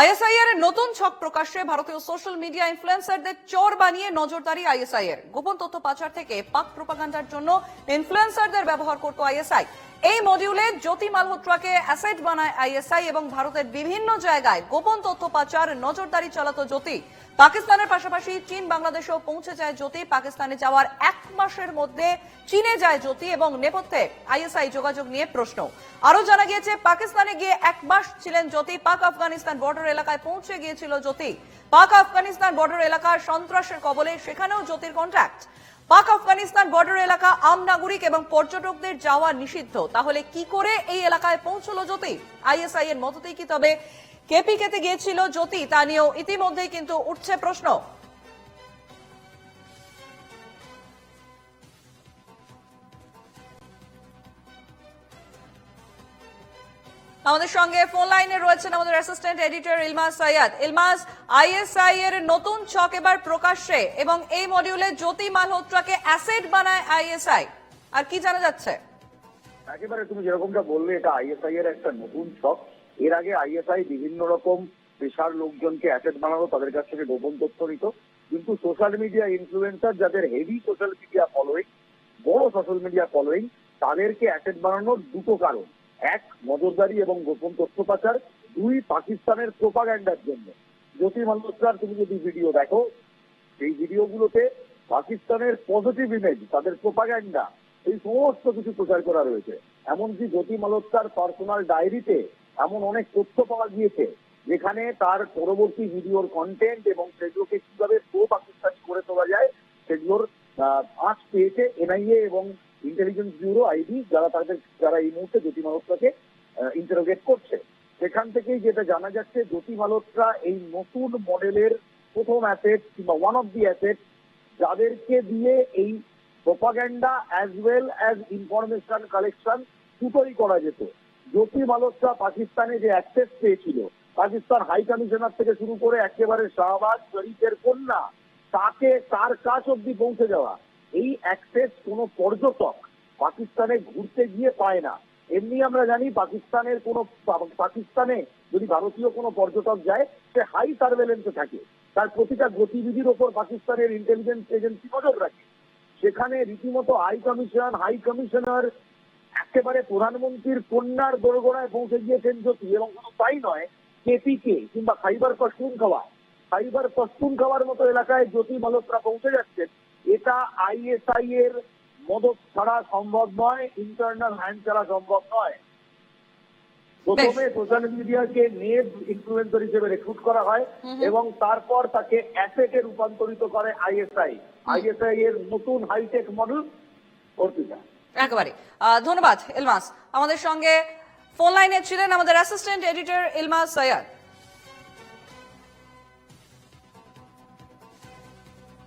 ISI এর নতুন ছক প্রকাশ্যে ভারতীয় সোশ্যাল মিডিয়া ইনফ্লুয়েন্সারদের চোর বানিয়ে নজরদারি আইএসআই এর। গোপন তথ্য পাচার থেকে পাক প্রোপাগান্ডার জন্য ইনফ্লুয়েন্সারদের ব্যবহার করত আইএসআই। এই মডিউলে জ্যোতি মালহোত্রাকে অ্যাসেট বানায় আইএসআই এবং ভারতের বিভিন্ন জায়গায় গোপন তথ্য পাচার, নজরদারি চালাতো জ্যোতি। পাকিস্তানের পাশাপাশি চীন বাংলাদেশেও পৌঁছে যায় জ্যোতি। পাকিস্তানে যাওয়ার এক মাসের মধ্যে চীনে যায় জ্যোতি এবং নেপথ্যে আইএসআই যোগাযোগ নিয়ে প্রশ্ন। আরও জানা গিয়েছে, পাকিস্তানে গিয়ে এক মাস ছিলেন জ্যোতি। পাক আফগানিস্তান বর্ডার এলাকায় পৌঁছে গিয়েছিল জ্যোতি। পাক আফগানিস্তান বর্ডার এলাকার সন্ত্রাসের কবলে সেখানেও জ্যোতির কন্ট্রাক্ট পাক আফগানিস্তান বর্ডার এলাকা আম নাগরিক এবং পর্যটকদের যাওয়া নিষিদ্ধ। তাহলে কি করে এই এলাকায় পৌঁছলো জ্যোতি আইএসআই এর মততেই কি তবে কেপি কেতে গিয়েছিল জ্যোতি, তা নিয়েও ইতিমধ্যেই কিন্তু উঠছে প্রশ্ন। আমাদের সঙ্গে ফোন লাইনে রয়েছেন আমাদের assistant editor Ilmas Syed. Ilmas ISI এর নতুন ছক এবার প্রকাশ্যে এবং এই মডিউলে জ্যোতি মালহোত্রাকে অ্যাসেট বানায় আইএসআই আর কি জানা যাচ্ছে? একেবারে তুমি যেরকমটা বললে, এটা আইএসআই এর একটা নতুন ছক। এর আগে আইএসআই বিভিন্ন রকম পেশার লোকজনকে অ্যাসেট বানানো তাদের কাছ থেকে গোপন তথ্য নিত। কিন্তু সোশ্যাল মিডিয়া ইনফ্লুয়েন্সার যাদের হেভি সোশ্যাল মিডিয়া ফলোয়িং বড় সোশ্যাল মিডিয়া ফলোয়িং তাদেরকে অ্যাসেট বানানোর দুটো কারণ। এক নজরদারি এবং গোপন তথ্য পাচার, দুই পাকিস্তানের প্রোপাগ্যান্ডার জন্য। জ্যোতি মালহোত্রার তুমি যদি ভিডিও দেখো, সেই ভিডিওগুলোতে পাকিস্তানের পজিটিভ ইমেজ তাদের প্রোপাগ্যান্ডা এই সমস্ত কিছু প্রচার করা রয়েছে। এমনকি জ্যোতি মালহোত্রার পার্সোনাল ডায়েরিতে এমন অনেক তথ্য পাওয়া গিয়েছে, যেখানে তার পরবর্তী ভিডিওর কন্টেন্ট এবং সেগুলোকে কীভাবে প্রো পাকিস্তানি করে তোলা যায়, সেগুলোর আঁচ পেয়েছে এনআইএ এবং ইন্টেলিজেন্স ব্যুরো আইডি যারা তাদের, যারা এই মুহূর্তে জ্যোতি মালহোত্রাকে ইন্টারোগেট করছে। সেখান থেকেই যেটা জানা যাচ্ছে, জ্যোতি মালহোত্রা এই নতুন মডেলের প্রথম অ্যাসেট কিংবা ওয়ান অফ দি অ্যাসেট যাদেরকে দিয়ে এই propaganda as well as information collection দুটোই করা যেত। জ্যোতি মালহোত্রা পাকিস্তানে যে অ্যাক্সেস পেয়েছিল, পাকিস্তান হাই কমিশনার থেকে শুরু করে একেবারে শাহবাজ, শরীফের কন্যা, তাকে তার কাছ অব্দি পৌঁছে যাওয়া এই অ্যাক্সেস কোনো পর্যটক পাকিস্তানে ঘুরতে গিয়ে পায় না। এমনি আমরা জানি পাকিস্তানের কোনো পাকিস্তানে যদি ভারতীয় কোনো পর্যটক যায়, সে হাই সার্ভেলেন্সে থাকে। তার প্রতিটা গতিবিধির ওপর পাকিস্তানের ইন্টেলিজেন্স এজেন্সি নজর রাখে। সেখানে রীতিমতো হাই কমিশন হাই কমিশনার একেবারে প্রধানমন্ত্রীর কন্যার দোরগোড়ায় পৌঁছে গিয়েছেন জ্যোতি। এবং শুধু তাই নয় কেপিকে কিংবা খাইবার পশতুনখাওয়া খাইবার পশতুনখাওয়ার মতো এলাকায় জ্যোতি মালহোত্রা পৌঁছে যাচ্ছেন। এটা আইএসআই এর মদত ছাড়া সম্ভব নয় ইন্টারনাল হ্যান্ড ছাড়া সম্ভব নয়। প্রথমে সোশ্যাল মিডিয়াকে নেব ইনফ্লুয়েন্সার হিসেবে রেক্রুট করা হয় এবং তারপর তাকে অ্যাসেটে রূপান্তরিত করে আইএসআই আইএসআই এর নতুন হাইটেক মডেল অর্পিতা। একেবারে। ধন্যবাদ ইলমাস আমাদের সঙ্গে ফোন লাইনে ছিলেন আমাদের অ্যাসিস্ট্যান্ট এডিটর ইলমাস সৈয়দ।